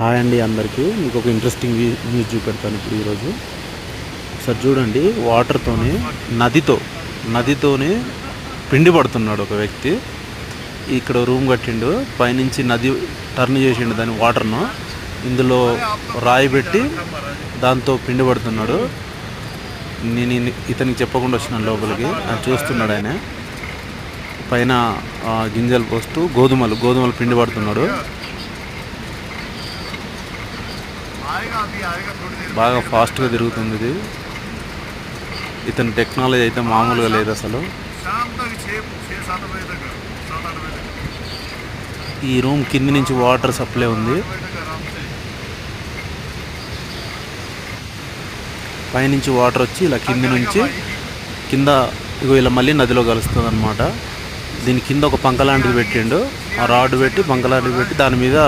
Hi అండి అందరికీ. మీకు ఒక ఇంట్రెస్టింగ్ న్యూస్ చూపెడతాను ఇప్పుడు ఈరోజు. ఒకసారి చూడండి వాటర్తోనే నదితో నదితోనే పిండి పడుతున్నాడు ఒక వ్యక్తి. ఇక్కడ రూమ్ కట్టిండు పైనుంచి నది టర్న్ చేసిండు దాని వాటర్ను ఇందులో రాయి పెట్టి దాంతో పిండి పడుతున్నాడు. నేను ఇతనికి చెప్పకుండా వచ్చినాను లోపలికి. అది చూస్తున్నాడు ఆయన. పైన ఆ, గింజలు పోస్తూ గోధుమలు గోధుమలు పిండి పడుతున్నాడు. బాగా ఫాస్ట్గా తిరుగుతుంది ఇది. ఇతని టెక్నాలజీ అయితే మామూలుగా లేదు అసలు. ఈ రూమ్ కింది నుంచి వాటర్ సప్లై ఉంది. పైనుంచి వాటర్ వచ్చి ఇలా కింది నుంచి కింద ఇగో ఇలా మళ్ళీ నదిలో కలుస్తుంది అనమాట దీని కింద ఒక పంక లాంటిది పెట్టిండు. ఆ రాడ్ పెట్టి పంక లాంటిది పెట్టి దాని మీద